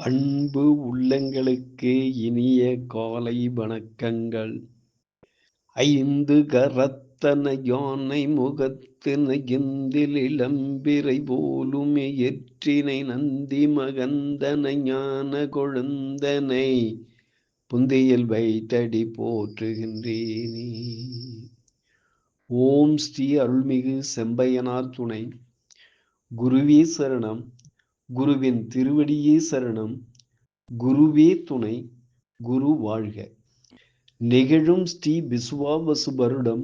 அன்பு உள்ளங்களுக்கு இனிய காலை வணக்கங்கள். ஐந்து கரத்தன யானை முகத்தின இந்தில் இளம்பிரை போலுமே எற்றினை நந்தி மகந்தன ஞான கொழுந்தனை. புந்தியில் வைத்தடி போற்றுகின்றேனே. ஓம் ஸ்ரீ அருள்மிகு செம்பையனார் துணை. குருவி சரணம். குருவின் திருவடியே சரணம் குருவே துணை குரு வாழ்க. நிகழும் ஸ்ரீ விசுவாவசு வருடம்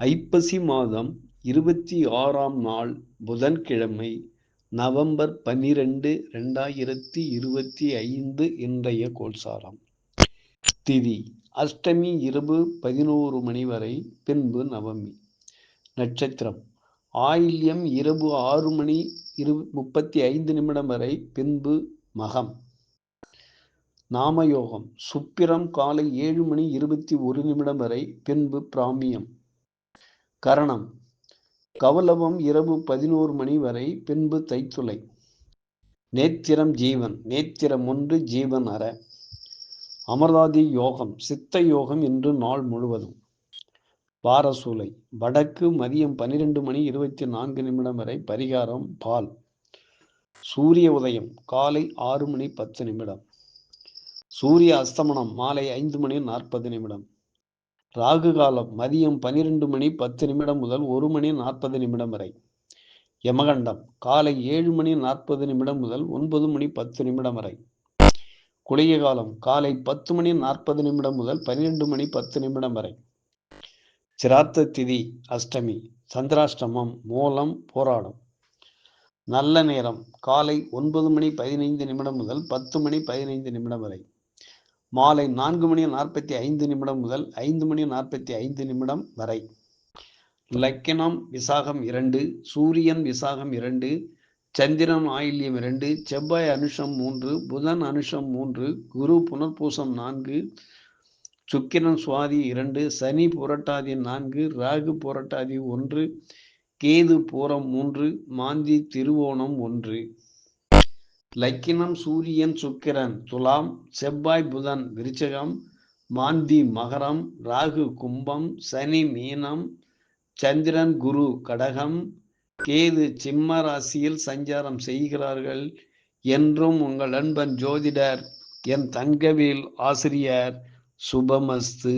ஐப்பசி மாதம் இருபத்தி ஆறாம் நாள் புதன்கிழமை நவம்பர் பன்னிரண்டு ரெண்டாயிரத்தி இருபத்தி ஐந்து இன்றைய கோல்சாரம் திதி அஷ்டமி இரவு பதினோரு மணி வரை பின்பு நவமி. நட்சத்திரம் ஆயில்யம் இரவு ஆறு மணி இரு முப்பத்தி ஐந்து நிமிடம் வரை பின்பு மகம். நாமயோகம். சுப்பிரம் காலை ஏழு மணி இருபத்தி ஒரு நிமிடம் வரை பின்பு பிராமியம். கரணம். கவலவம் இரவு பதினோரு மணி வரை பின்பு தைத்துளை. நேத்திரம் ஜீவன். நேத்திரம் ஒன்று ஜீவன் அற. அமர்தாதி யோகம். சித்த யோகம் என்று நாள் முழுவதும். வாரசூலை வடக்கு மதியம் பன்னிரெண்டு மணி இருபத்தி நான்கு நிமிடம் வரை பரிகாரம் பால். சூரிய உதயம் காலை ஆறு மணி பத்து நிமிடம். சூரிய அஸ்தமனம் மாலை ஐந்து மணி நாற்பது நிமிடம். ராகு காலம் மதியம் பனிரெண்டு மணி பத்து நிமிடம் முதல் ஒரு மணி நாற்பது நிமிடம் வரை. யமகண்டம் காலை ஏழு மணி நாற்பது நிமிடம் முதல் ஒன்பது மணி பத்து நிமிடம் வரை. குளிய காலம் காலை பத்து மணி நாற்பது நிமிடம் முதல் பன்னிரெண்டு மணி பத்து நிமிடம் வரை. சிராத்த திதி அஷ்டமி சந்திராஷ்டமம் மூலம் போராடும். நல்ல நேரம் காலை ஒன்பது மணி பதினைந்து நிமிடம் முதல் பத்து மணி பதினைந்து நிமிடம் வரை. மாலை நான்கு மணி நாற்பத்தி ஐந்து நிமிடம் முதல் ஐந்து மணி நாற்பத்தி ஐந்து நிமிடம் வரை. லக்கினம் விசாகம் இரண்டு சூரியன் விசாகம் இரண்டு சந்திரன் ஆயில்யம் இரண்டு செவ்வாய் அனுஷம் மூன்று புதன் அனுஷம் மூன்று குரு புனர்பூசம் நான்கு சுக்கிரன் சுவாதி இரண்டு சனி புரட்டாதி நான்கு ராகு புரட்டாதி ஒன்று கேது பூரம் மூன்று மாந்தி திருவோணம் ஒன்று. லக்கினம் சூரியன் சுக்கிரன் துலாம் செவ்வாய் புதன் விருச்சகம் மாந்தி மகரம் ராகு கும்பம் சனி மீனம் சந்திரன் குரு கடகம் கேது சிம்ம ராசியில் சஞ்சாரம் செய்கிறார்கள். என்றும் உங்கள் அன்பன் ஜோதிடர் என் தங்கவேல் ஆசிரியர் சுபமஸ்து.